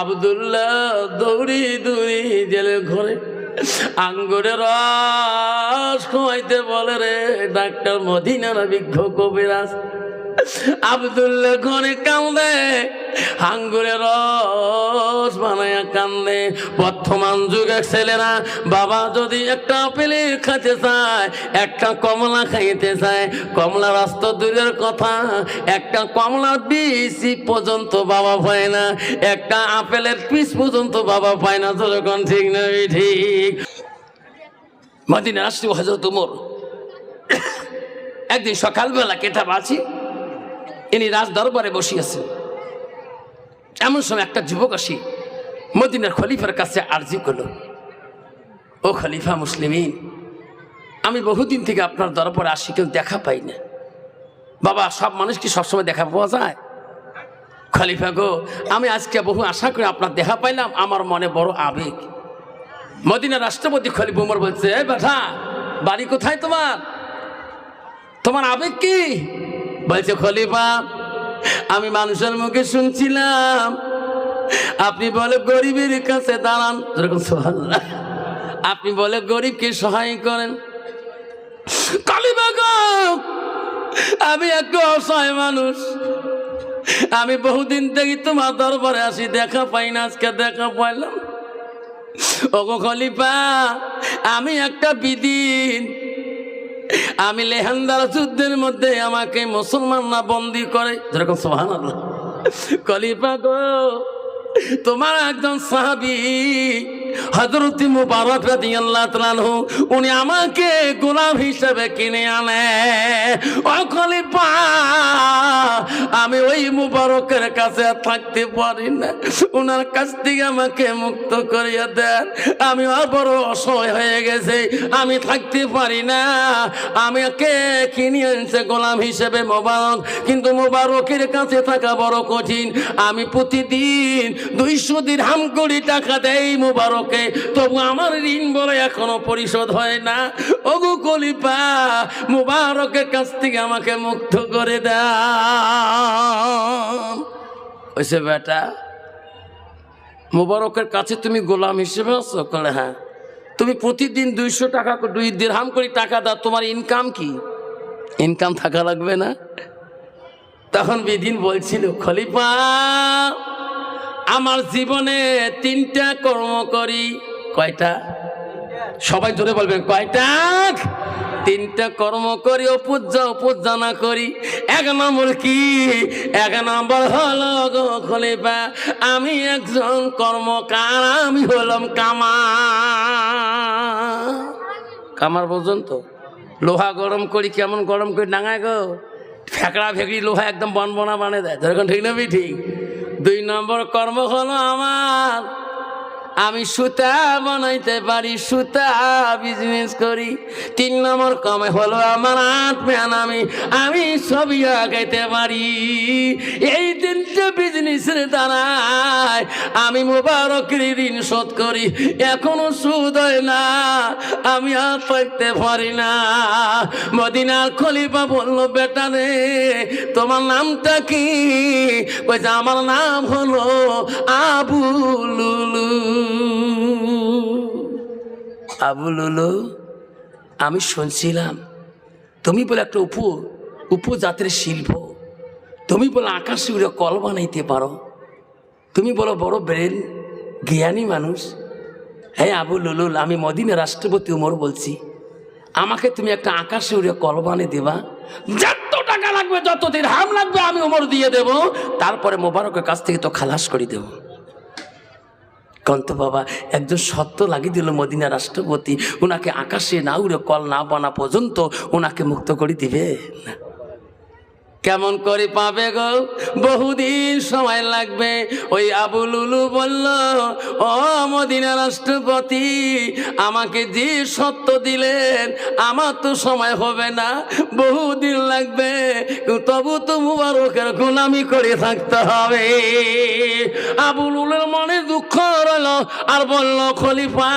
আবদুল্লাহ দৌড়ি দৌড়ি জেলে ঘরে আঙ্গুরের রস খাইতে বলে রে ডাক্তার মদিনার বিক্ষোভ কবিরাজ। আবদুল্লাহ ঘরে কান্দে আঙ্গুরের রস বানায়া কান্দে। বর্তমান যুগের ছেলেরা বাবা যদি একটা আপেলে খাইতে চায়, একটা কমলা খাইতে চায় কমলা রাস্তা দূরের কথা, একটা কমলার বীজ পর্যন্ত বাবা পায় না, একটা আপেলের পিস পর্যন্ত বাবা পায় না যখন ঠিক নয় ঠিক। মদিনা রাষ্ট্রীয় হজরত উমর। একদিন সকালবেলা কেতাব আছি ইনি রাজ দরবারে বসিয়েছেন। এমন সময় একটা যুবক আসি, মদিনার খলিফার কাছে আর্জি করল, ও খলিফা মুসলিমিন, আমি বহুদিন থেকে আপনার দরবারে আসি, কেউ দেখা পাই না। বাবা, সব মানুষ কি সবসময় দেখা পাওয়া যায়? খলিফা, গো, আমি আজকে বহু আশা করে আপনার দেখা পাইলাম, আমার মনে বড় আবেগ। মদিনার রাষ্ট্রপতি খলিফ উমর বলছে "এই বেটা বাড়ি কোথায় তোমার? তোমার আবেগ কি? বলছে, খলিফা, আমি মানুষের মুখে শুনছিলাম। আপনি বলে গরিবের কাছে দাঁড়ান। আপনি বলে গরিবকে সহায় করেন। আমি এক অসহায় মানুষ। আমি বহুদিন থেকে তোমার দরবারে আসি, দেখা পাই না, আজকে দেখা পাইলাম। ওগো খলিফা, আমি একটা বিদিন আমি লেহেন্দার যুদ্ধের মধ্যে আমাকে মুসলমান না বন্দি করে। যেরকম সোহান কলিপা গো, তোমার একজন সাহাবি হজরতি মুবারক আনহু, উনি আমাকে গোলাম হিসেবে কিনে আনে। ও খলিফা আমি ওই মুবারকের কাছে থাকতে পারি না। ওনার কাছ থেকে আমাকে মুক্ত করিয়া দেন। আমি আর বড় অসহায় হয়ে গেছে আমি থাকতে পারি না। আমাকে কিনে আনছে গোলাম হিসেবে মোবারক কিন্তু মোবারকের কাছে থাকা বড় কঠিন। আমি প্রতিদিন দুইশো দিন হাম কোটি টাকা দেই মোবারকে তবু আমার ঋণ বলে এখনও পরিশোধ হয় না। ওগু কলিপা মোবারকের কাছ থেকে আমাকে মুক্ত করে দাও। বেটা, মোবারকের কাছে তুমি গোলাম হিসেবে আছো? কলে হ্যাঁ। তুমি প্রতিদিন দুইশো টাকা দুই দেড়হাম করে টাকা দাও, তোমার ইনকাম কি? ইনকাম থাকা লাগবে না? তখন বিদিন বলছিল, খলিফা আমার জীবনে তিনটা কর্ম করি। কয়টা? সবাই জোরে বলবেন, কয়টা? তিনটা কর্ম করি অপূজা উপজানা করি। এক নম্বর কি? এক নম্বর হলো খলিফা, আমি একজন কর্মকার, আমি হলাম কামা কামার পর্যন্ত লোহা গরম করি, কেমন গরম করি, ডাঙায় গো। ফেকড়া ফেকড়ি লোহা একদম বনবনা বানিয়ে দেয়। যেরকম ঠিক না ঠিক? দুই নম্বর কর্ম হলো আমার। আমি সুতা বানাইতে পারি, সুতা বিজনেস করি। তিন নম্বর কমে হলো আমার আট ম্যান আমি আমি ছবি আগাইতে পারি। এই তিনটে বিজনেসের দ্বারাই আমি মোবারকের ঋণ শোধ করি। এখনও সুদ হয় না, আমি আর পাইতে পারি না। মদিনার খলিফা বলল, বেটা রে, তোমার নামটা কি? কইছে, আমার নাম হলো আবু লুলু আবু আমি শুনছিলাম, তুমি বলে একটা উপ, উপজাতির শিল্প, তুমি বলে আকাশে উড়ে কল বানাইতে পারো। তুমি বলো বড় ব্রেন, জ্ঞানী মানুষ। হ্যাঁ আবু লুলুল আমি মদিনা রাষ্ট্রপতি উমর বলছি, আমাকে তুমি একটা আকাশে উড়ে কল বানিয়ে দেবা। যত টাকা লাগবে যত দিন হাম লাগবে, আমি উমর দিয়ে দেব। তারপরে মোবারকের কাছ থেকে তো খালাস করে দেব। কন্ত বাবা, একজন সত্য লাগিয়ে দিল মদিনা রাষ্ট্রপতি। ওনাকে আকাশে না উড়ে কল না বানা পর্যন্ত ওনাকে মুক্ত করে দিবে? না। কেমন করে পাবে গো? বহুদিন সময় লাগবে। ওই আবু লুলু বলল, ও মদিনা রাষ্ট্রপতি, আমাকে যে সত্য দিলেন, আমার তো সময় হবে না। বহুদিন লাগবে। তবু তো মুবারকের গোলামি করে থাকতে হবে। আবু লুলের মনে দুঃখ রইল, আর বলল, খলিফা,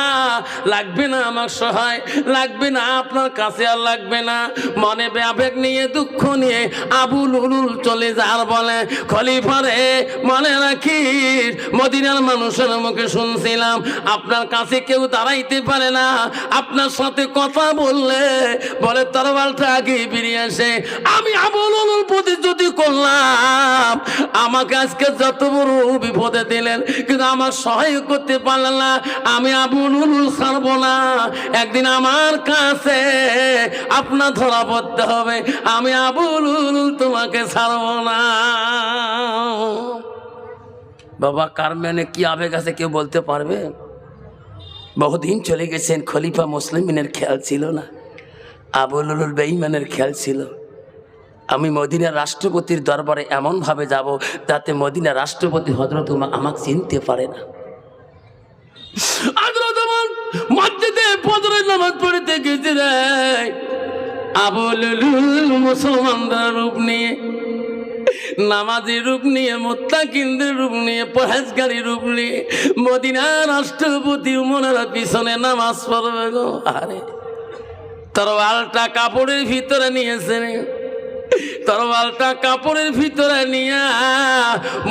লাগবে না আমার সহায়, লাগবে না আপনার কাছে আর লাগবে না। মনে আবেগ নিয়ে, দুঃখ নিয়ে আবু আবুল উলুল চলে যার বলে খলিফারে মনে রাখিস, মদিনার মানুষের মুখে শুনছিলাম, আপনার কাছে কেউ দাঁড়াইতে পারে না, আপনার সাথে কথা বললে বলে তরবালটা আগে বেরিয়ে আসে। আমি আবুল উলুল প্রতিশ্রুতি করলাম, আমাকে আজকে যত বড় বিপদে দিলেন, কিন্তু আমার সহায় করতে পারলেন না, আমি আবুল উলুল ছাড়বো না। একদিন আমার কাছে আপনার ধরা পড়তে হবে, আমি আবুল উলুল তোমাকে ছাড়বো না। বাবা, কার মানে কি আবেগ আছে কেউ বলতে পারবে? বহুদিন চলে গেছেন, খলিফা মুসলিমিনের খেয়াল ছিল না, আবুল উলুল বেঈমানের খেয়াল ছিল। আমি মদিনার রাষ্ট্রপতির দরবারে এমনভাবে যাব যাতে মদিনার রাষ্ট্রপতি হজরত আমাকে চিনতে পারে না। মসজিদে ফজরের নামাজ পড়তে গেছে রে মুসলমানরা রূপ নিয়ে, নামাজি রূপ নিয়ে, মোত্তাকিনদের রূপ নিয়ে পরেজগারি রূপ নিয়ে, মদিনার রাষ্ট্রপতি উমরের পিছনে নামাজ পড়বে গো। আরে তরওয়ালটা কাপড়ের ভিতরে নিয়েছে রে তরওয়ালটা কাপড়ের ভিতরে নিয়ে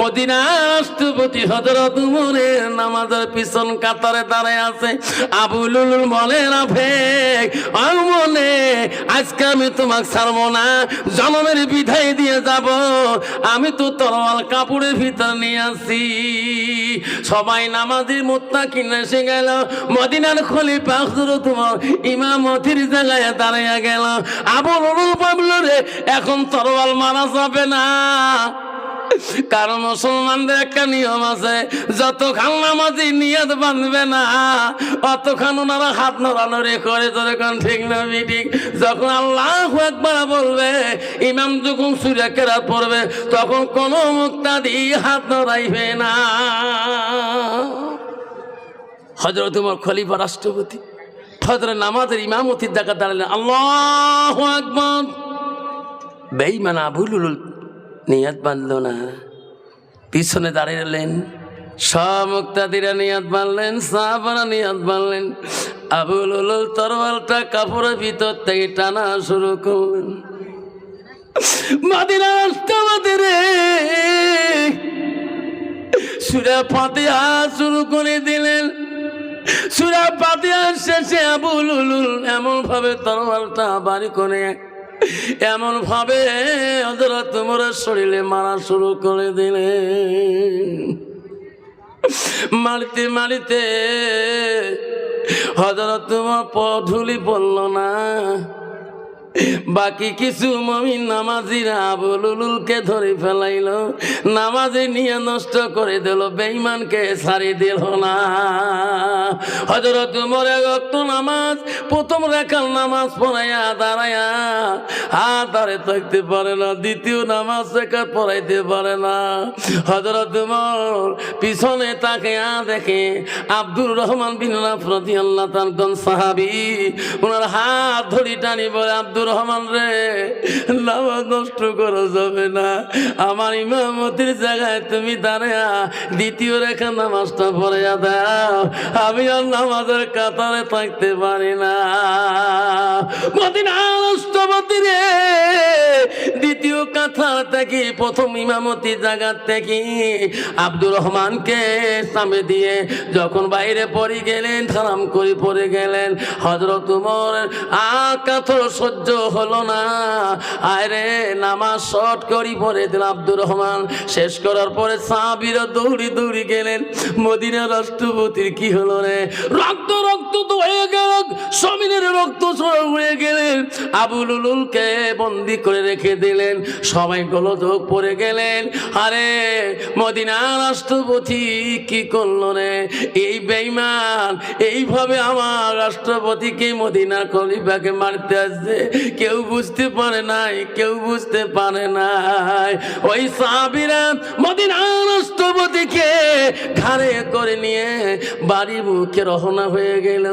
মদিনা রাষ্ট্রপতি হজরত উমরের নামাজের পিছন কাতারে দাঁড়ায় আছে। আবুলুল বলে না ফেক মনে, আজকে আমি তোমাকে ছাড়বো না, জনমের বিধায় দিয়ে যাব। আমি তো তরওয়াল কাপড়ের ভিতর নিয়ে আসি। সবাই নামাজের মোত্তা কিনা এসে গেল। মদিনার খলিফা হজরত ইমা ইমামতির জায়গায় দাঁড়াইয়া গেল। আবুল পাবল রে, এখন তরোয়াল মারা যাবে না। কারণ মুসলমানদের একটা নিয়ম আছে, যতক্ষণ নামাজি নিয়ত বাঁধবে না, অতক্ষণ ওনারা হাত নড়ানড়ি করে যখন ঠিক না ঠিক যখন আল্লাহ একবার বলবে, ইমাম যখন সুরে কেরাত পড়বে, তখন কোনো মুক্তা দিয়ে হাত নড়াইবে না। হজরত উমর খলিফা রাষ্ট্রপতি হজরত নামাজের ইমামতির দেখা দাঁড়ালেন, আল্লাহ আকবর। বেইমান আবুলুল নিয়াত বাঁধল না। পিছনে দাঁড়িয়ে রইলেন সব মুক্তাদিরা নিয়াত বাঁধলেন, সাহাবারা নিয়াত বাঁধলেন। আবুল উলুল তরওয়ালটা কাপড়ের ভিতর থেকে টানা শুরু করলেন। মাদিনা রে, সুরা শুরু করে দিলেন। সুরা শেষে আবুল উলুল এমন ভাবে তরওয়ালটা বাড়ি করে এমন ভাবে তোমার শরীরে মারা শুরু করে দিলে। মারিতে মারিতে হজরত তোমার পধুলি বলল না। বাকি কিছু মমিন নামাজিরা আবুলুলকে ধরে ফেলাইল। নামাজে নিয়ে নষ্ট করে দিল, বেঈমানকে ছাড়ি দিল না। হজরত মরে রক্ত নামাজ, প্রথম রেখার নামাজ পড়াইয়া দাঁড়াইয়া হাত দাঁড়ে থাকতে পারে না, দ্বিতীয় নামাজ রেখা পড়াইতে পারে না। হজরত মর পিছনে তাকে আ দেখে আব্দুর রহমান বিন প্রতি আল্লাহ তার সাহাবি ওনার হাত ধরি টানি বলে আব্দুর রহমান রে, নামাজ নষ্ট করা যাবে না। আমার ইমামতির জায়গায় তুমি দাঁড়ায়া দ্বিতীয় রেখা নামাজটা পড়ে দাও। আমি আর নামাজের কাতারে থাকতে পারি না। দ্বিতীয় কাতার থেকে, প্রথম ইমামতি জায়গা থেকে আব্দুর রহমানকে সামনে দিয়ে যখন বাইরে পড়ে গেলেন সালাম করে পড়ে গেলেন। হজরত উমর আর কাতর সহ্য হলো না। আরে নামাজ শর্ট করি পরে দিল আব্দুর রহমান। শেষ করার পরে সাহাবির দৌড়ি দৌড়ি গেলেন। মদিনা রাষ্ট্রপতির কি হলো রে? রক্ত রক্ত তো হয়ে গেল। সমিনের রক্ত হয়ে গেলেন। আবুল উলুলকে বন্দি করে রেখে দিলেন। সবাই গোলযোগ পড়ে গেলেন। আরে মদিনা রাষ্ট্রপতি কি করল রে? এই বেইমান এইভাবে আমার রাষ্ট্রপতিকে মদিনা খলিফাকে মারতে আসছে। কেউ বুঝতে পারে নাই, কেউ বুঝতে পারে নাই। ওই সাহাবিরা মদিনা রাষ্ট্রপতিকে করে নিয়ে বাড়ি মুখে রহনা হয়ে গেল।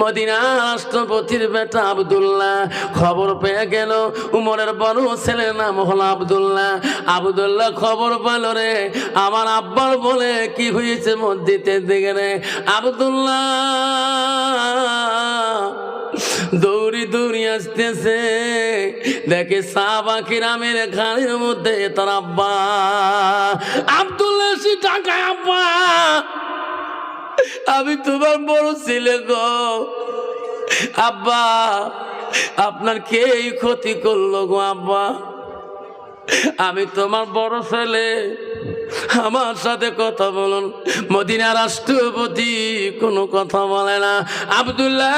মদিনা রাষ্ট্রপতির বেটা আবদুল্লাহ খবর পেয়ে গেল। উমরের বড় ছেলের নাম হলো আবদুল্লাহ। আবদুল্লাহ খবর পেল রে, আমার আব্বার বলে কি হয়েছে মসজিদের দিকে রে? আবদুল্লাহ! দৌড়ি দৌড়ি আসতেছে। দেখে সাহাবা কিরামের ঘাড়ের মধ্যে, তার আব্বা আব্দুল্লাহ সে টাকা আব্বা। আমি তোমার বড় ছেলে গো। আব্বা, আপনার কে ক্ষতি করল গো, আব্বা? আমি তোমার বড় ছেলে। আমার সাথে কথা বলুন। মদিনা রাষ্ট্রপতি কোনো কথা বলে না। আবদুল্লাহ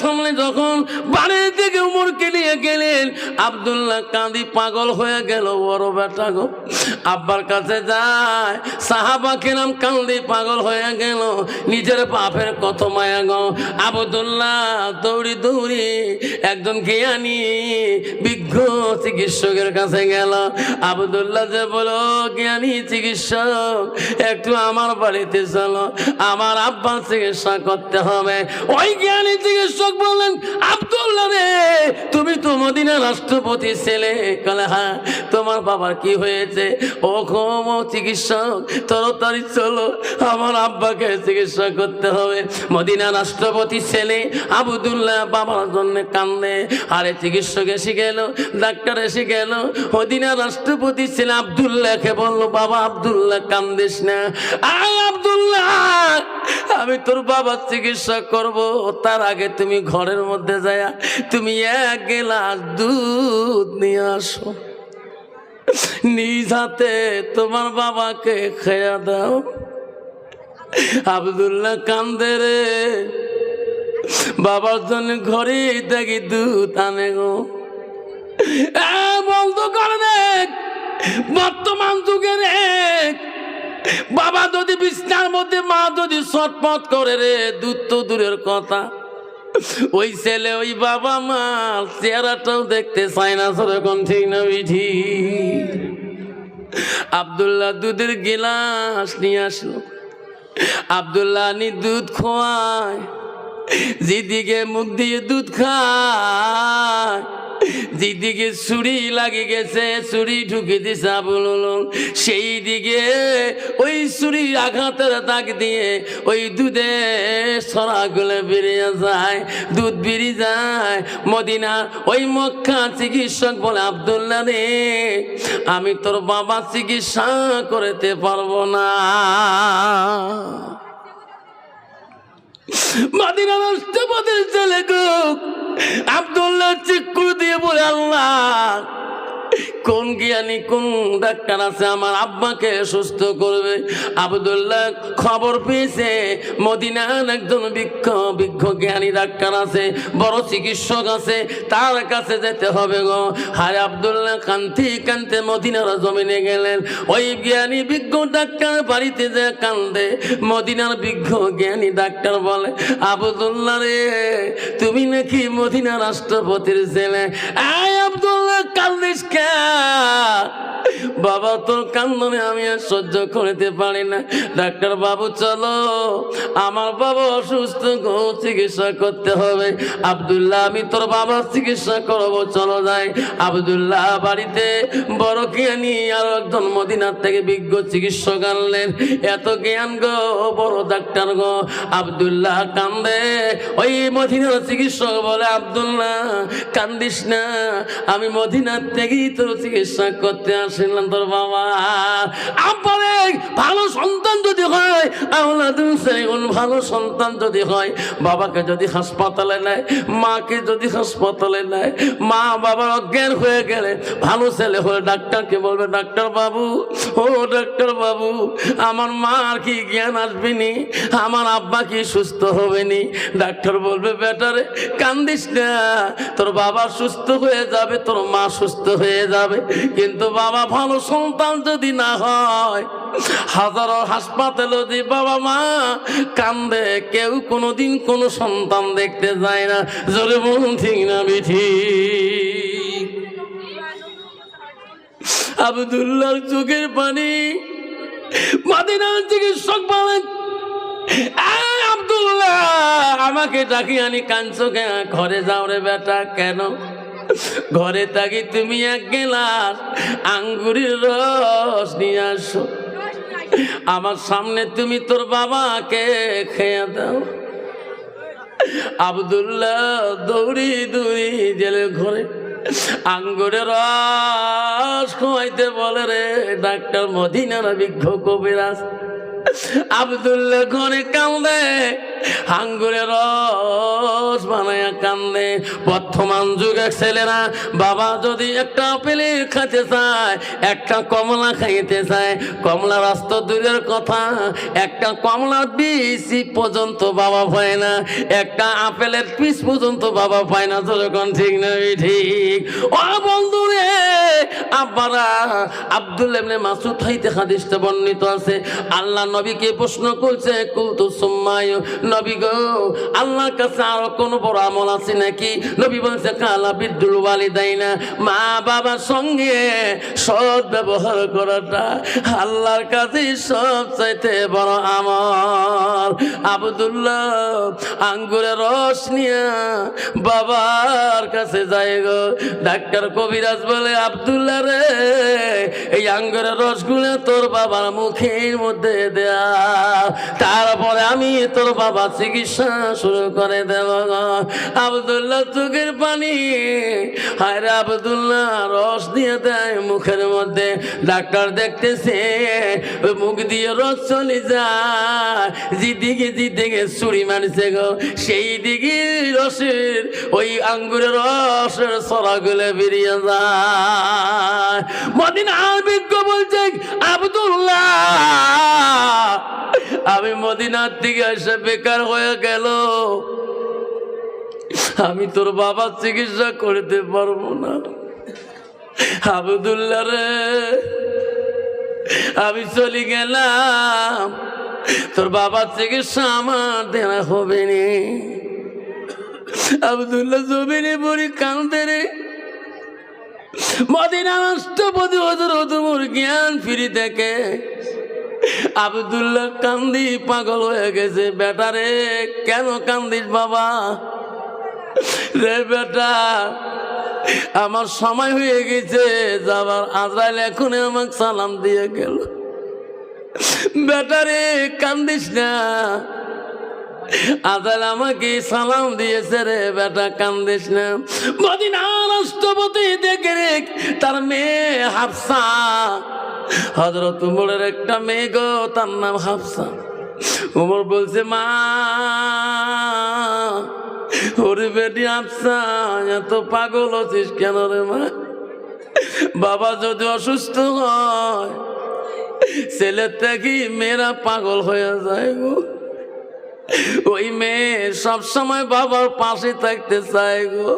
সামনে যখন বাড়ির থেকে উমরকে নিয়ে গেলেন, আবদুল্লাহ কাঁদি পাগল হয়ে গেল, বড় বেটা গো। আব্বার কাছে যায় সাহাবাকে নাম কান্দি পাগল হয়ে গেল, নিজের বাপের কত মায়া গো। আবদুল্লাহ দৌড়ি দৌড়ি একজন জ্ঞানী বিজ্ঞ চিকিৎসকের কাছে গেল। আবদুল্লাহ যে বলো, জ্ঞানী চিকিৎসক একটু আমার বাড়িতে চলো। আমার আব্বা চিকিৎসা করতে হবে। ওই জ্ঞানী চিকিৎসক বললেন, আবদুল্লাহ রে, তুমি তো মদিনা রাষ্ট্রপতি ছেলে, কলে হ্যাঁ তোমার বাবার কি হয়েছে? ও কম চিকিৎসক, তাড়াতাড়ি চলো, আমার আব্বাকে চিকিৎসা করতে হবে। মদিনা রাষ্ট্রপতি ছেলে, আবুদুল্লাহ বাবার জন্য কান্দে। আরে চিকিৎসক এসে গেল ডাক্তার এসে গেল মদিনা রাষ্ট্রপতি ছেলে আবদুল্লাহকে বলল, বাবা আবদুল্লাহ কান্দিস না। আয় আবদুল্লাহ, আমি তোর বাবার চিকিৎসা করব। তার আগে তুমি ঘরের মধ্যে যায় তুমি এক গেলাস দুধ নিয়ে আসো। নিজ হাতে তোমার বাবাকে খেয়া দাও। আবদুল্লাহ কান্দে রে। বাবার জন্য ঘরে দেখি দুধ আনে গো। বন্ধ করে বর্তমান যুগের এক। বাবা যদি বিছনার মধ্যে, মা যদি ছটপট করে রে দুধ তো দূরের কথা। ওই ছেলে, ওই বাবা মা, চেহারাটাও দেখতে চায় না, সেরকম ঠিক না বিধি আবদুল্লাহ দুধের গিলাস নিয়ে আসলো। আবদুল্লাহ নি দুধ খোয়ায়, যেদিকে মুখ দিয়ে দুধ খায় যেদিকে ছুরি লাগে গেছে, ছুরি ঢুকে দিছে আবুল সেই দিকে ওই ছুরি আঘাতের দাগ দিয়ে ওই দুধে সরাগুলো বেরিয়ে যায়। দুধ বেরিয়ে যায় মদিনা, ওই মক্কা চিকিৎসক বলে, আবদুল্লাহ রে, আমি তোর বাবা চিকিৎসা করতে পারব না। মাদিনা রাষ্ট্রপতির ছেলে গো আবদুল্লাহ দিয়ে বলে আল্লাহ। কোন জ্ঞানী, কোন ডাক্তার আছে? আমার আব্বাকে সুস্থ করবে। আবদুল্লাহ খবর পেয়েছে, মদিনার একজন বিজ্ঞ বিজ্ঞ জ্ঞানী ডাক্তার আছে, বড় চিকিৎসক আছে, তার কাছে যেতে হবে গো। হারে আবদুল্লাহ কান্তি কান্তে মদিনার জমিনে গেলেন। ওই জ্ঞানী বিজ্ঞ ডাক্তার বাড়িতে যে কান্দে মদিনার বিজ্ঞ জ্ঞানী ডাক্তার বলে, আবদুল্লাহ রে, তুমি নাকি মদিনা রাষ্ট্রপতির ছেলে? আয় আবদুল্লাহ কান্দিস কে? বাবা তোর কান্দনে আমি আর সহ্য করতে পারি না। ডাক্তার বাবু, চলো। আমার বাবা অসুস্থ, গো, চিকিৎসা করতে হবে। আবদুল্লাহ, আমি তোর বাবার চিকিৎসা করব। চলো যাই। আবদুল্লাহ বাড়িতে বড় জ্ঞানী আর একজন মদিনার থেকে বিজ্ঞ চিকিৎসক আনলেন। এত জ্ঞান, গো, বড় ডাক্তার, গো। আবদুল্লাহ কান্দে। ওই মদিনার চিকিৎসক বলে, আবদুল্লাহ, কান্দিস না। আমি মদিনার থেকেই তোর চিকিৎসা করতে আসলাম তোর বাবা, আব্বারে, ভালো সন্তান যদি হয় আওলাদুল সাইগুন ভালো সন্তান যদি হয়, বাবাকে যদি হাসপাতালে নেয়, মাকে যদি হাসপাতালে নেয়, মা বাবার অজ্ঞান হয়ে গেলে, ভালো ছেলে হলে ডাক্তারকে বলবে, ডাক্তার বাবু, ও ডাক্তার বাবু, আমার মা আর কি জ্ঞান আসবেনি? আমার আব্বা কি সুস্থ হবেনি? ডাক্তার বলবে, বেটারে, কান্দিস না, তোর বাবা সুস্থ হয়ে যাবে, তোর মা সুস্থ হয়ে যাবে, কিন্তু বাবা ভালো সন্তান যদি না হয়, হাজারো হাসপাতালে যদি বাবা মা কান্দে, কেউ কোনোদিন কোনো সন্তান দেখতে যায় না। জোরে বলুন, ঠিক না বিঠি আবদুল্লাহর চোখের পানি, মাদিনার চিকিৎসক বলেন "এই আব্দুল্লাহ, আমাকে ডাকি আনি কাঞ্চো ঘরে যাও রে বেটা, কেন? ঘরে থাকি তুমি এক গেলাস আঙ্গুরের রস নিয়ে আসো। আমার সামনে তুমি তোর বাবাকে খেয়ে দাও। আবদুল্লাহ দৌড়ি দৌড়ি জেলে ঘরে আঙ্গুরের রস খাইতে বলে রে, ডাক্তার মদিনার বিজ্ঞ কবিরাজ। আবদুল্লাহ ঘরে কান্দে আঙ্গুরের রস বানায় কান্দে। বর্তমান যুগের ছেলেরা বাবা যদি একটা পেলে খাইতে চায়, একটা কমলা খাইতে চায়, কমলা রাস্তা দূরের কথা, একটা কমলার বীজ পর্যন্ত বাবা পায় না, একটা আপেলের পিস পর্যন্ত বাবা পায় না যখন ঠিক নয় ঠিক। ও বন্ধু রে, আব্বারা, আব্দুল এমনি মাসুদ হাইতে হাদিসটা বর্ণিত আছে। আল্লাহ নবীকে প্রশ্ন করছে, কুলতু সুম্মায় নবী গো, আল্লাহর কাছে আরও কোন বড় আমল আছে নাকি? নবী বলছে, কালা বিদ্যুল ওয়ালিদাইনা, মা বাবার সঙ্গে সৎ ব্যবহার করাটা আল্লাহর কাছে সব চাইতে বড় আমল। আবদুল্লাহ আঙ্গুরের রস নিয়ে বাবার কাছে যায় গো। ডাক্তার কবিরাজ বলে, আবদুল্লাহ রে, এই আঙ্গুরের রসগুলো তোর বাবার মুখের মধ্যে দেয়া। তারপরে আমি তোর বাবা চিকিৎসা শুরু করে দেব। আবদুল্লাহ চোখের পানি। হায়রে আবদুল্লাহ, রস দিয়ে দেয় মুখের মধ্যে। ডাক্তার দেখতেছে, মুখ দিয়ে রস চলে যায়। যেদিকে যেদিকে চুরি মারছে গো, সেই দিকে রসের, ওই আঙ্গুরের রসের সরাগুলো বেরিয়ে যায়। মদিনার বিজ্ঞ বলছে, আবদুল্লাহ, আমি মদিনার দিকে এসে বেকার হয়ে গেল। আমি তোর বাবার চিকিৎসা করতে পারব না। আবদুল্লাহ রে, আমি চলে গেলাম। তোর বাবার চিকিৎসা আমার দেনা হবে নি। আবদুল্লাহ জমিনে পড়ি কান্দে রে। মদিনা রাষ্ট্রপতি হজর তোমার জ্ঞান ফিরি দেখে আবদুল্লাহ কান্দি পাগল হয়ে গেছে। বেটা রে, কেন কান্দিস বাবা? রে বেটা, আমার সময় হয়ে গেছে, যাবার আজরাইল এখন আমাকে সালাম দিয়ে গেল। বেটা রে, কান্দিস না। আজাল আমাকে সালাম দিয়েছে রে, বেটা, কান্দিস না। মদিনা রাষ্ট্রপতি দেখে রে তার মেয়ে হাফসা হজরত উমরের একটা মেয়ে গো, তার নাম হাফসা। উমর বলছে, মা, ওরে বেটি হাফসা, এত পাগল হচ্ছিস কেন রে মা? বাবা যদি অসুস্থ হয়, ছেলের থেকে মেয়েরা পাগল হয়ে যায় গো। ওই মেয়ে সব সময় বাবার পাশে থাকতে চায় গো।